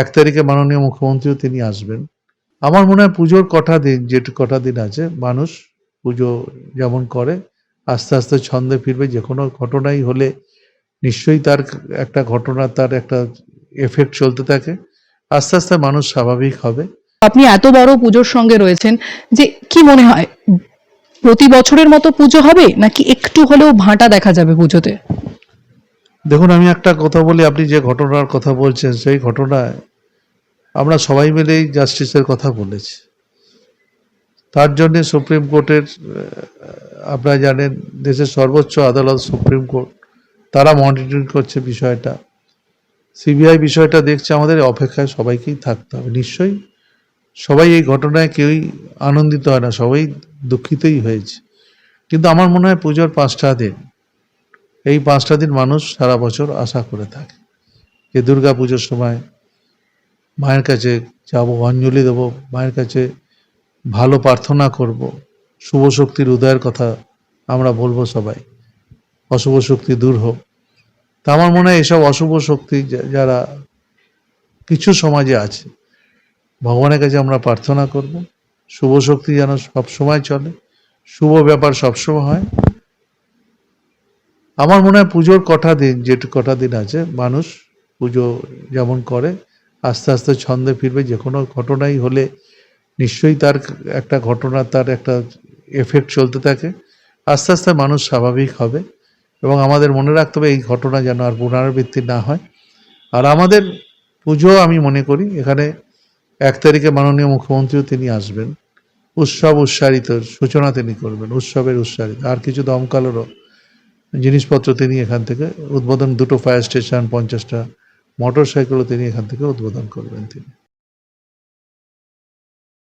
এক তারিখে মাননীয় মুখ্যমন্ত্রীও তিনি আসবেন। আমার মনে হয় পুজোর কটা দিন যেটু কটা দিন আছে, মানুষ পুজো যেমন করে, আস্তে আস্তে ছন্দে ফিরবে, যে কোনো ঘটনাই হলে নিশ্চয়ই তার একটা ঘটনা, তার একটা এফেক্ট চলতে থাকে। আস্তে আস্তে মানুষ স্বাভাবিক হবে। আপনি এত বড় পুজোর সঙ্গে রয়েছেন যে কি মনে হয়, প্রতি বছরের মতো পুজো হবে, নাকি একটু হলেও ভাঁটা দেখা যাবে পুজোতে? দেখুন, আমি একটা কথা বলি, আপনি যে ঘটনার কথা বলছেন, সেই ঘটনায় আমরা সবাই মিলেই জাস্টিসের কথা বলেছি। তার জন্যে সুপ্রিম কোর্টের আপনারা জানেন, দেশের সর্বোচ্চ আদালত, সুপ্রিম কোর্ট, তারা মনিটরিং করছে বিষয়টা। সিবিআই বিষয়টা দেখছে, আমাদের অপেক্ষায় সবাইকেই থাকতে হবে। নিশ্চয়ই সবাই এই ঘটনায় কেউই আনন্দিত হয় না, সবাই দুঃখিতই হয়েছে। কিন্তু আমার মনে হয় পুজোর পাঁচটা দিন এই পাঁচটা দিন মানুষ সারা বছর আশা করে থাকে। যে দুর্গা পুজোর সময় মায়ের কাছে যাব, অঞ্জলি দেব, মায়ের কাছে ভালো প্রার্থনা করব। শুভ শক্তির উদয়ের কথা আমরা বলব সবাই। অশুভ শক্তি দূর হোক। তা আমার মনে হয় এসব অশুভ শক্তি যারা কিছু সমাজে আছে, ভগবানের কাছে আমরা প্রার্থনা করব। শুভ শক্তি যেন সবসময় চলে। শুভ ব্যাপার সবসময় হয়। আমার মনে হয় পুজোর কটা দিন, যেটু কটা দিন আছে, মানুষ পুজো যেমন করে, আস্তে আস্তে ছন্দে ফিরবে, যে কোনো ঘটনাই হলে নিশ্চয়ই তার একটা ঘটনা, তার একটা এফেক্ট চলতে থাকে। আস্তে আস্তে মানুষ স্বাভাবিক হবে এবং আমাদের মনে রাখতে হবে এই ঘটনা যেন আর পুনরাবৃত্তি না হয়। আর আমাদের পুজো আমি মনে করি, এখানে এক তারিখে মাননীয় মুখ্যমন্ত্রীও তিনি আসবেন। উৎসব উৎসারিত সূচনা তিনি করবেন, উৎসবের উৎসারিত আর কিছু দমকালেরও জিনিসপত্র তিনি এখান থেকে উদ্বোধন, দুটো ফায়ার স্টেশন পঞ্চাশটা মোটর সাইকেলও তিনি এখান থেকে উদ্বোধন করবেন তিনি।